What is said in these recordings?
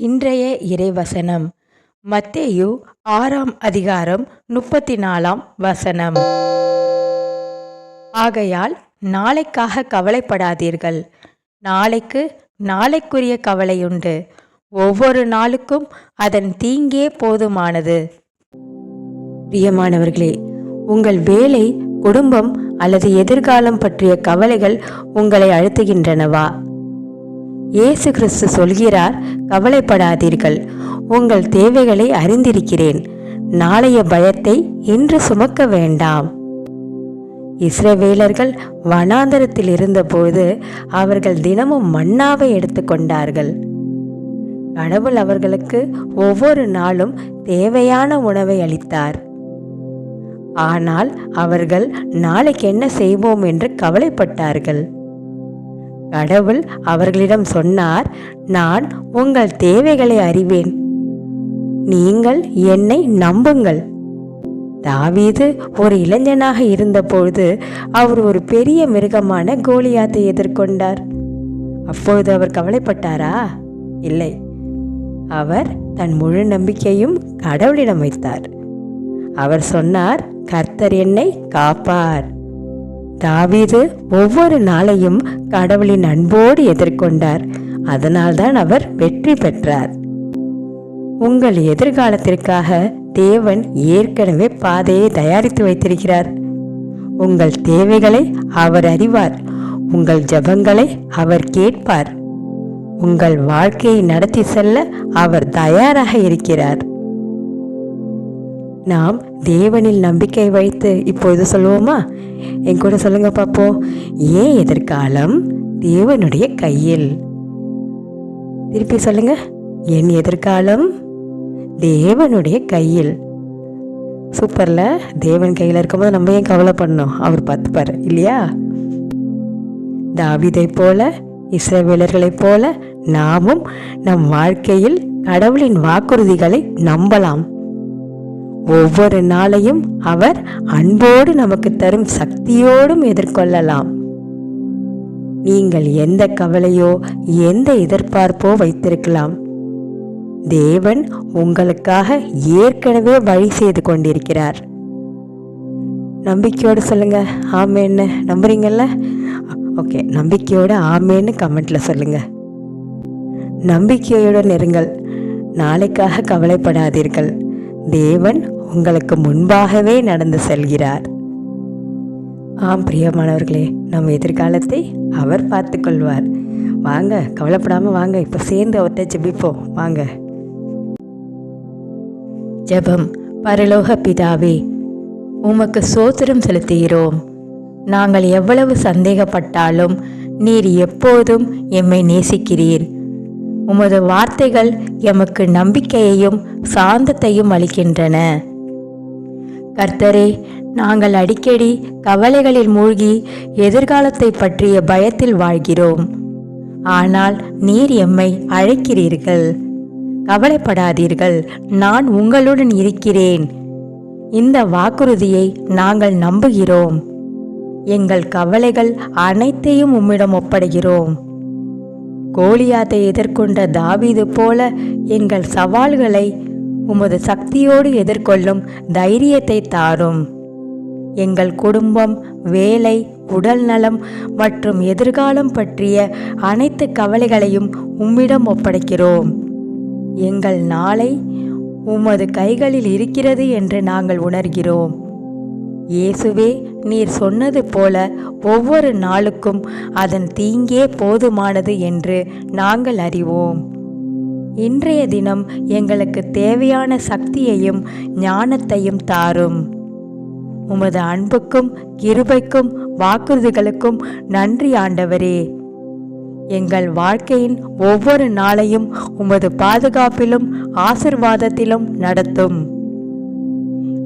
இன்றைய இறைவசனம். மத்தேயு ஆறாம் அதிகாரம் முப்பத்தி நாலாம் வசனம். ஆகையால் நாளைக்காக கவலைப்படாதீர்கள். நாளைக்கு நாளைக்குரிய கவலையுண்டு. ஒவ்வொரு நாளுக்கும் அதன் தீங்கே போதுமானது. பிரியமானவர்களே உங்கள் வேலை குடும்பம் அல்லது எதிர்காலம் பற்றிய கவலைகள் உங்களை அழுத்துகின்றனவா? இயேசு கிறிஸ்து சொல்கிறார் கவலைப்படாதீர்கள். உங்கள் தேவைகளை அறிந்திருக்கிறேன். நாளைய பயத்தை இன்று சுமக்க வேண்டாம். இஸ்ரவேலர்கள் வனாந்தரத்தில் இருந்தபோது அவர்கள் தினமும் மன்னாவை எடுத்துக்கொண்டார்கள் கடவுள் அவர்களுக்கு ஒவ்வொரு நாளும் தேவையான உணவை அளித்தார். ஆனால் அவர்கள் நாளைக்கு என்ன செய்வோம் என்று கவலைப்பட்டார்கள். கடவுள் அவர்களிடம் சொன்னார் நான் உங்கள் தேவைகளை அறிவேன். நீங்கள் என்னை நம்புங்கள். தாவீது ஒரு இளைஞனாக இருந்தபொழுது அவர் ஒரு பெரிய மிருகமான கோலியாத்தை எதிர்கொண்டார். அப்பொழுது அவர் கவலைப்பட்டாரா? இல்லை. அவர் தன் முழு நம்பிக்கையும் கடவுளிடம் வைத்தார். அவர் சொன்னார் கர்த்தர் என்னை காப்பார். தாவீது ஒவ்வொரு நாளையும் கடவுளின் அன்போடு எதிர்கொண்டார். அதனால்தான் அவர் வெற்றி பெற்றார். உங்கள் எதிர்காலத்திற்காக தேவன் ஏற்கனவே பாதையை தயாரித்து வைத்திருக்கிறார். உங்கள் தேவைகளை அவர் அறிவார். உங்கள் ஜபங்களை அவர் கேட்பார். உங்கள் வாழ்க்கையை நடத்தி செல்ல அவர் தயாராக இருக்கிறார். நாம் தேவனில் நம்பிக்கை வைத்து இப்பொழுது சொல்லுவோமா என் கூட சொல்லுங்க பார்ப்போம் ஏன் எதிர்காலம் தேவனுடைய கையில்? திருப்பி சொல்லுங்க. என் எதிர்காலம் தேவனுடைய கையில். சூப்பர்ல. தேவன் கையில் இருக்கும்போது நம்ம ஏன் கவலை பண்ணோம்? அவர் பார்த்துப்பார். இல்லையா? தாவிதை போல இஸ்ரவேலர்களைப் போல நாமும் நம் வாழ்க்கையில் கடவுளின் வாக்குறுதிகளை நம்பலாம். ஒவ்வொரு நாளையும் அவர் அன்போடு நமக்கு தரும் சக்தியோடும் எதிர்கொள்ளலாம். நீங்கள் எந்த கவலையோ எந்த எதிர்பார்ப்போ வைத்திருக்கலாம். தேவன் உங்களுக்காக ஏற்கனவே வழி செய்து கொண்டிருக்கிறார். நம்பிக்கையோடு சொல்லுங்க ஆமேன்னு நம்புறீங்கல்ல? ஓகே நம்பிக்கையோட ஆமேன்னு கமெண்ட்ல சொல்லுங்க. நம்பிக்கையுடன் இருங்கள் நாளைக்காக கவலைப்படாதீர்கள். தேவன் உங்களுக்கு முன்பாகவே நடந்து செல்கிறார். ஆம் பிரியமானவர்களே நம் எதிர்காலத்தை அவர் பார்த்து கொள்வார் வாங்க கவலைப்படாமல் வாங்க இப்போ சேர்ந்து அவர்கிட்ட ஜெபிப்போம். வாங்க. ஜெபம். பரலோக பிதாவே உமக்கு சோத்திரம் செலுத்துகிறோம். நாங்கள் எவ்வளவு சந்தேகப்பட்டாலும் நீர் எப்போதும் எம்மை நேசிக்கிறீர். உமது வார்த்தைகள் எமக்கு நம்பிக்கையையும் சாந்தத்தையும் அளிக்கின்றன. கர்த்தரே நாங்கள் அடிக்கடி கவலைகளில் மூழ்கி எதிர்காலத்தை பற்றிய பயத்தில் வாழ்கிறோம். ஆனால் நீர் எம்மை அழைக்கிறீர்கள். கவலைப்படாதீர்கள் நான் உங்களுடன் இருக்கிறேன். இந்த வாக்குறுதியை நாங்கள் நம்புகிறோம். எங்கள் கவலைகள் அனைத்தையும் உம்மிடம் ஒப்படைகிறோம். கோலியாத்தை எதிர்கொண்ட தாவீது போல எங்கள் சவால்களை உமது சக்தியோடு எதிர்கொள்ளும் தைரியத்தை தாரும். எங்கள் குடும்பம் வேலை உடல் நலம் மற்றும் எதிர்காலம் பற்றிய அனைத்து கவலைகளையும் உம்மிடம் ஒப்படைக்கிறோம். எங்கள் நாளை உமது கைகளில் இருக்கிறது என்று நாங்கள் உணர்கிறோம். இயேசுவே நீர் சொன்னது போல ஒவ்வொரு நாளுக்கும் அதன் தீங்கே போதுமானது என்று நாங்கள் அறிவோம். இன்றைய தினம் எங்களுக்கு தேவையான சக்தியையும் ஞானத்தையும் தாரும். உமது அன்புக்கும் கிருபைக்கும் வாக்குறுதிகளுக்கும் நன்றி ஆண்டவரே. எங்கள் வாழ்க்கையின் ஒவ்வொரு நாளையும் உமது பாதுகாப்பிலும் ஆசிர்வாதத்திலும் நடத்தும்.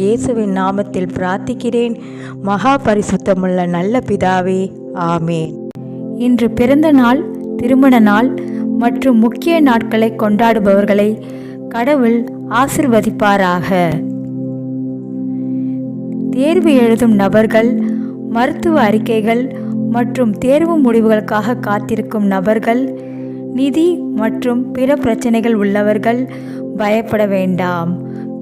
இயேசுவின் நாமத்தில் பிரார்த்திக்கிறேன். மகா பரிசுத்தமுள்ள நல்ல பிதாவே ஆமேன். இன்று பிறந்த நாள் திருமண நாள் மற்றும் முக்கிய நாட்களை கொண்டாடுபவர்களை கடவுள் ஆசிர்வதிப்பாராக. தேர்வு எழுதும் நபர்கள் மருத்துவ அறிக்கைகள் மற்றும் தேர்வு முடிவுகளுக்காக காத்திருக்கும் நபர்கள் நிதி மற்றும் பிற பிரச்சனைகள் உள்ளவர்கள் பயப்பட வேண்டாம்.